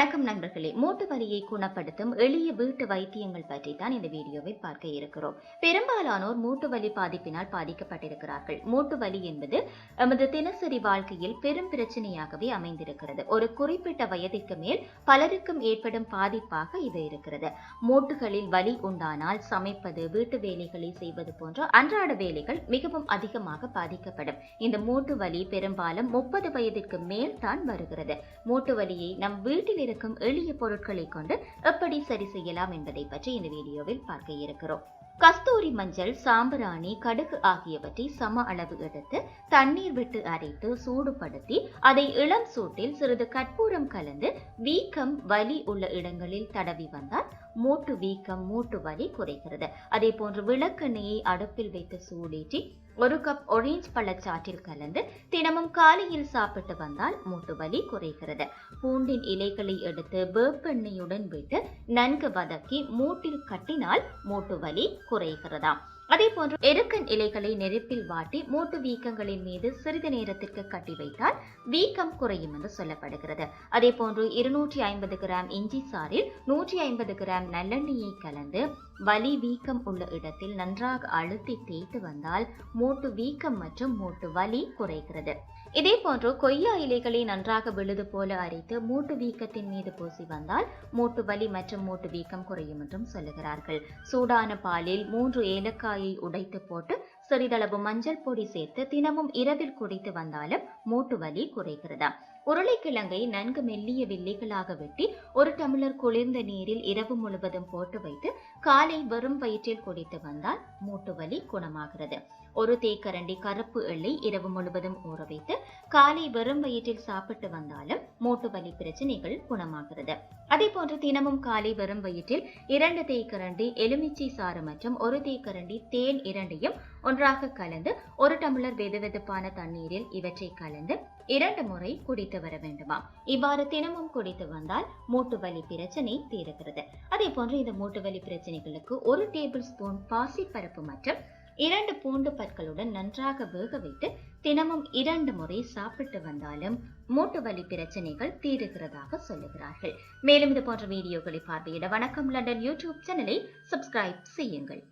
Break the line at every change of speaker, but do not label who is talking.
வணக்கம் நண்பர்களே. மூட்டு வலியை குணப்படுத்தும் எளிய வீட்டு வைத்தியங்கள் பற்றி தான் இந்த வீடியோவை பார்க்க இருக்கிறோம். பெரும்பாலானோர் மூட்டு வலி பாதிப்பினால் பாதிக்கப்பட்டிருக்கிறார்கள். மூட்டு வலி என்பது நமது தினசரி வாழ்க்கையில் பெரும் பிரச்சனையாகவே அமைந்திருக்கிறது. ஒரு குறிப்பிட்ட வயதிற்கு மேல் பலருக்கும் ஏற்படும் பாதிப்பாக இது இருக்கிறது. மூட்டுகளில் வலி உண்டானால் சமைப்பது வீட்டு வேலைகளை செய்வது போன்ற அன்றாட வேலைகள் மிகவும் அதிகமாக பாதிக்கப்படும். இந்த மூட்டு வலி பெரும்பாலும் முப்பது வயதிற்கு மேல் தான் வருகிறது. மூட்டு வலியை நம் வீட்டில் இருக்கும் எளிய பொருட்களை கொண்டு எப்படி சரி செய்யலாம் என்பதை பற்றி இந்த வீடியோவில் பார்க்க இருக்கிறோம். கஸ்தூரி மஞ்சள் சாம்பிராணி கடுகு ஆகியவற்றை சம அளவு எடுத்து தண்ணீர் விட்டு அரைத்து சூடுபடுத்தி அதை இளம் சூட்டில் சிறிது கற்பூரம் கலந்து வீக்கம் வலி உள்ள இடங்களில் தடவி வந்தால் மூட்டு வீக்கம் மூட்டு வலி குறைகிறது. அதே போன்று விளக்கெண்ணெயை அடுப்பில் வைத்து சூடேற்றி ஒரு கப் ஒரேஞ்ச் பழச்சாற்றில் கலந்து தினமும் காலையில் சாப்பிட்டு வந்தால் மூட்டு வலி குறைகிறது. பூண்டின் இலைகளை எடுத்து வேப்பெண்ணெயுடன் விட்டு நன்கு வதக்கி மூட்டில் கட்டினால் மூட்டு வலி குறைகிறதாம். அதே போன்று எருக்கன் இலைகளை நெருப்பில் வாட்டி மூட்டு வீக்கங்களின் மீது சிறிது நேரத்திற்கு கட்டி வைத்தால் வீக்கம் குறையும் என்று சொல்லப்படுகிறது. அதே போன்று இருநூற்றி ஐம்பது கிராம் இஞ்சி சாறில் நூற்றி ஐம்பது கிராம் நல்லெண்ணெயை கலந்து வலி வீக்கம் உள்ள இடத்தில் நன்றாக அழுத்தி தேய்த்து வந்தால் மூட்டு வீக்கம் மற்றும் மூட்டு வலி குறைகிறது. இதே போன்று கொய்யா இலைகளை நன்றாக விழுது போல அரைத்து மூட்டு வீக்கத்தின் மீது பூசி வந்தால் மூட்டு வலி மற்றும் மூட்டு வீக்கம் குறையும் என்றும் சொல்லுகிறார்கள். சூடான பாலில் மூன்று ஏலக்காயை உடைத்து போட்டு சிறிதளவு மஞ்சள் பொடி சேர்த்து தினமும் இரவில் குடித்து வந்தாலும் மூட்டு வலி குறைகிறதா? உருளைக்கிழங்கை நன்கு மெல்லிய வில்லிகளாக வெட்டி ஒரு டம்ளர் குளிர்ந்த நீரில் இரவு முழுவதும் போட்டு வைத்து காலை வெறும் வயிற்றில் குடித்து வந்தால் மூட்டு வலி குணமாகிறது. ஒரு தேக்கரண்டி கருப்பு எள்ளை இரவு முழுவதும் ஊற வைத்து காலை வெறும் வயிற்றில் சாப்பிட்டு வந்தாலும் மூட்டு வலி பிரச்சனைகள் குணமாகிறது. அதே போன்று தினமும் காலை வெறும் வயிற்றில் இரண்டு தேக்கரண்டி எலுமிச்சை சாறு மற்றும் ஒரு தேக்கரண்டி தேன் இரண்டையும் ஒன்றாக கலந்து ஒரு டம்ளர் வெதுவெதுப்பான தண்ணீரில் இவற்றை கலந்து இரண்டு முறை குடித்து குடித்து வர வேண்டுமா? இவ்வாறு தினமும் குடித்து வந்தால் மூட்டு வலி பிரச்சனை தீருகிறது. அதே போன்று இந்த மூட்டு வலி பிரச்சனைகளுக்கு ஒரு டேபிள் ஸ்பூன் பாசிப்பருப்பு மற்றும் இரண்டு பூண்டு பற்களுடன் நன்றாக வேக வைத்து தினமும் இரண்டு முறை சாப்பிட்டு வந்தாலும் மூட்டு வலி பிரச்சனைகள் தீருகிறதாக சொல்லுகிறார்கள். மேலும் இது போன்ற வீடியோக்களை பார்வையிட வணக்கம். லண்டன் யூடியூப் சேனலை சப்ஸ்கிரைப் செய்யுங்கள்.